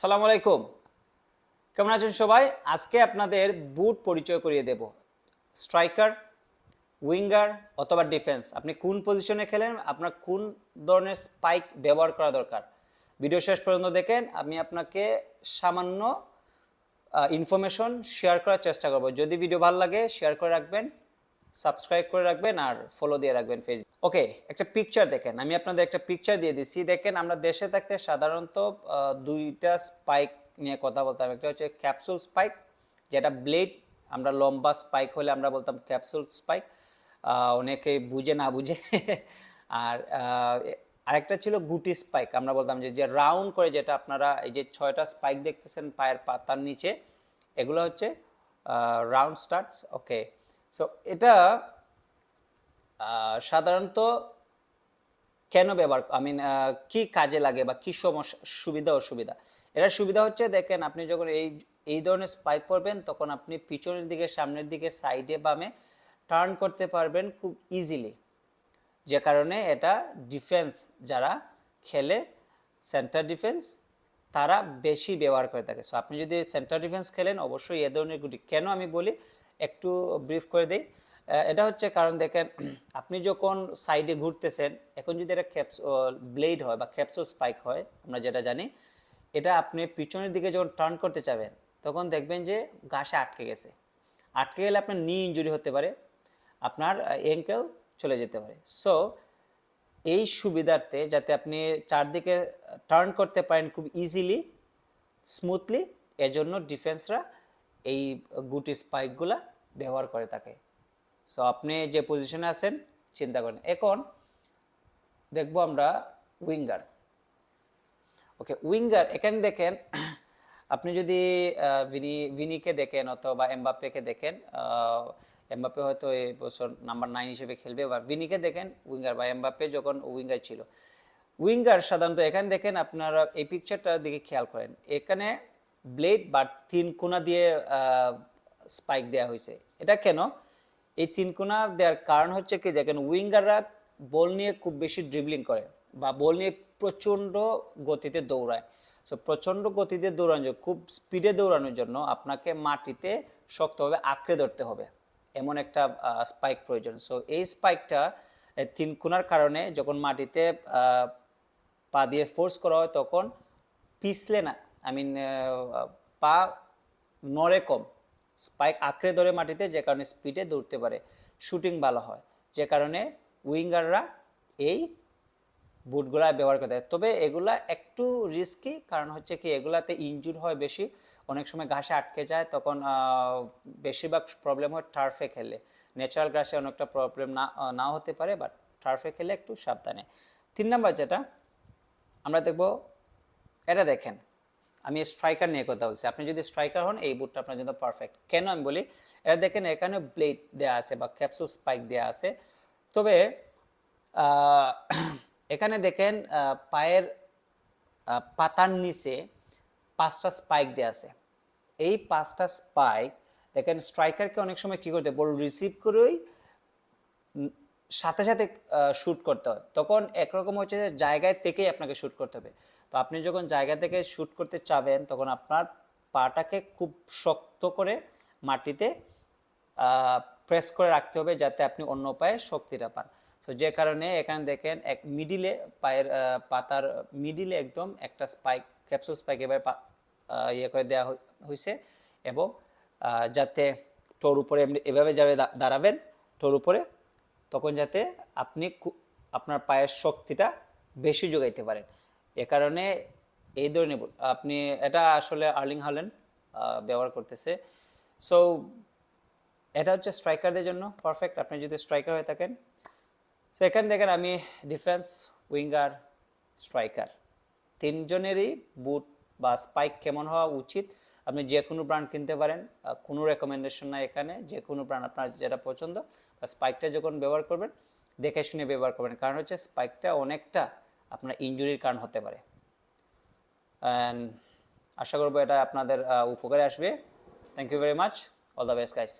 সালাম আলাইকুম। কেমন আছেন সবাই? আজকে আপনাদের বুট পরিচয় করিয়ে দেব। স্ট্রাইকার, উইঙ্গার অথবা ডিফেন্স। আপনি কোন পজিশনে খেলেন? আপনার কোন ধরনের স্পাইক ব্যবহার করা দরকার? ভিডিও শেষ পর্যন্ত দেখেন। আমি আপনাকে সামান্য ইনফরমেশন শেয়ার করার চেষ্টা করব। যদি ভিডিও ভালো লাগে শেয়ার করে রাখবেন। সাবস্ক্রাইব করে রাখবেন আর ফলো দিয়ে রাখবেন ফেসবুক ওকে একটা পিকচার দেখেন। আমি আপনাদের একটা পিকচার দিয়ে দিচ্ছি। দেখেন, আমরা দেশে থাকতে সাধারণত দুইটা স্পাইক নিয়ে কথা বলতাম। একটা হচ্ছে ক্যাপসুল স্পাইক যেটা ব্লেড আমরা লম্বা স্পাইক হলে আমরা বলতাম ক্যাপসুল স্পাইক অনেকে বুঝে না বুঝে। আর আরেকটা ছিল গুটি স্পাইক আমরা বলতাম যে যে রাউন্ড করে যেটা আপনারা এই যে ছয়টা স্পাইক দেখতেছেন পায়ের পাতার নিচে, এগুলো হচ্ছে রাউন্ড স্টার্টস ওকে সো এটা সাধারণত কেন ব্যবহার আই মিন কি কাজে লাগে বা কি সমস্যা সুবিধা, অসুবিধা? এর সুবিধা হচ্ছে, দেখেন আপনি যখন এই এই ধরনের স্পাইক পরবেন তখন আপনি পিছনের দিকে, সামনের দিকে সাইডে বামে টার্ন করতে পারবেন খুব ইজিলি যে কারণে এটা ডিফেন্স যারা খেলে সেন্টার ডিফেন্স তারা বেশি ব্যবহার করে থাকে। সো আপনি যদি সেন্টার ডিফেন্স খেলেন, অবশ্যই এ ধরনের গুটি, কেন আমি বলি একটু ব্রিফ করে দিই। এটা হচ্ছে কারণ দেখেন, আপনি যখন সাইডে ঘুরতেছেন, এখন যদি এটা ক্যাপস ব্লেড হয় বা ক্যাপসুল স্পাইক হয়, আমরা যেটা জানি, এটা আপনি পিছনের দিকে যখন টার্ন করতে চাবেন তখন দেখবেন যে ঘাসে আটকে গেছে। আটকে গেলে আপনার নি ইঞ্জুরি হতে পারে, আপনার এঙ্কেল চলে যেতে পারে। সো এই সুবিধার্থে যাতে আপনি চারদিকে টার্ন করতে পারেন খুব ইজিলি স্মুথলি এজন্য ডিফেন্সরা এই গুটি স্পাইকগুলা ব্যবহার করে থাকে। সো আপনি যে পজিশনে আছেন, চিন্তা করেন। এখন দেখব আমরা উইঙ্গার। ওকে উইঙ্গার, এখানে দেখেন, আপনি যদি ভিনি, ভিনিকে দেখেন অথবা এমবাপ্পেকে দেখেন এমবাপ্পে হয়তো এই বছর নাম্বার নাইন হিসেবে খেলবে বা ভিনিকে দেখেন, উইঙ্গার, বা এমবাপ্পে যখন উইঙ্গার ছিল। উইঙ্গার সাধারণত এখানে দেখেন আপনারা এই পিকচারটার দিকে খেয়াল করেন। এখানে ব্লেড বা তিন কোনা দিয়ে স্পাইক দেওয়া হয়েছে। এটা কেন? এই তিন কোনা দেওয়ার কারণ হচ্ছে কি, দেখেন, উইঙ্গাররা বল নিয়ে খুব বেশি ড্রিবলিং করে বা বল নিয়ে প্রচণ্ড গতিতে দৌড়ায়। সো প্রচণ্ড গতিতে দৌড়ানোর খুব স্পিডে দৌড়ানোর জন্য আপনাকে মাটিতে শক্তভাবে আঁকড়ে ধরতে হবে। এমন একটা স্পাইক প্রয়োজন। সো এই স্পাইকটা তিন কোনার কারণে যখন মাটিতে পা দিয়ে ফোর্স করা হয়, তখন পিছলে না আই মিন পা নড়ে কম স্পাইক আঁকড়ে ধরে মাটিতে, যে কারণে স্পিডে দৌড়তে পারে। শুটিং ভালো হয়, যে কারণে উইঙ্গাররা এই বুটগুলা ব্যবহার করতে তবে এগুলা একটু রিস্কি কারণ হচ্ছে কি, এগুলাতে ইনজুর হয় বেশি। অনেক সময় ঘাসে আটকে যায়, তখন বেশিরভাগ প্রবলেম হয় টার্ফে খেললে ন্যাচারাল ঘাসে অনেকটা প্রবলেম না নাও হতে পারে বাট টার্ফে খেলে একটু সাবধানে। তিন নাম্বার যেটা, আমরা দেখব, এটা দেখেন। আমি স্ট্রাইকার নিয়ে কথা বলছি। আপনি যদি স্ট্রাইকার হন, এই বুটটা আপনার জন্য পারফেক্ট কেন আমি বলি? এটা দেখেন, এখানে ব্লেড দেওয়া আছে বা ক্যাপসুল স্পাইক দেওয়া আছে। তবে এখানে দেখেন পায়ের পাতার নিচে পাঁচটা স্পাইক দেওয়া আছে। এই পাঁচটা স্পাইক দেখেন স্ট্রাইকারকে অনেক সময় কি করতে বল রিসিভ করেই সাথে সাথে শ্যুট করতে হয়। তখন একরকম হচ্ছে যে জায়গায় থেকেই আপনাকে শ্যুট করতে হবে। তো আপনি যখন জায়গা থেকে শ্যুট করতে চাবেন, তখন আপনার পাটাকে খুব শক্ত করে মাটিতে প্রেস করে রাখতে হবে যাতে আপনি অন্য পায়ে শক্তিটা পান। তো যে কারণে এখানে দেখেন, এক মিডিলে পায়ের পাতার মিডিলে একদম একটা স্পাইক ক্যাপসুল স্পাইক এভাবে পা- ইয়ে করে দেওয়া হয়েছে এবং যাতে টোর উপরে এভাবে যাবে দাঁড়াবেন, টোর উপরে তখন যাতে আপনি আপনার পায়ের শক্তিটা বেশি যোগাইতে পারেন। এ কারণে এই ধরনের আপনি এটা আসলে আর্লিং হালেন ব্যবহার করতেছে। সো এটা হচ্ছে স্ট্রাইকারদের জন্য পারফেক্ট আপনি যদি স্ট্রাইকার হয়ে থাকেন সো এখানে দেখেন আমি ডিফেন্স উইঙ্গার স্ট্রাইকার তিনজনেরই বুট বা স্পাইক কেমন হওয়া উচিত? আপনি যে কোনো ব্র্যান্ড কিনতে পারেন কোনো রেকমেন্ডেশন নাই এখানে যে কোনো ব্র্যান্ড আপনার যেটা পছন্দ, বা স্পাইকটা যখন ব্যবহার করবেন, দেখে শুনে ব্যবহার করবেন। কারণ হচ্ছে স্পাইকটা অনেকটা আপনার ইনজুরির কারণ হতে পারে। অ্যান্ড আশা করব এটা আপনাদের উপকারে আসবে। Thank you very much all the best guys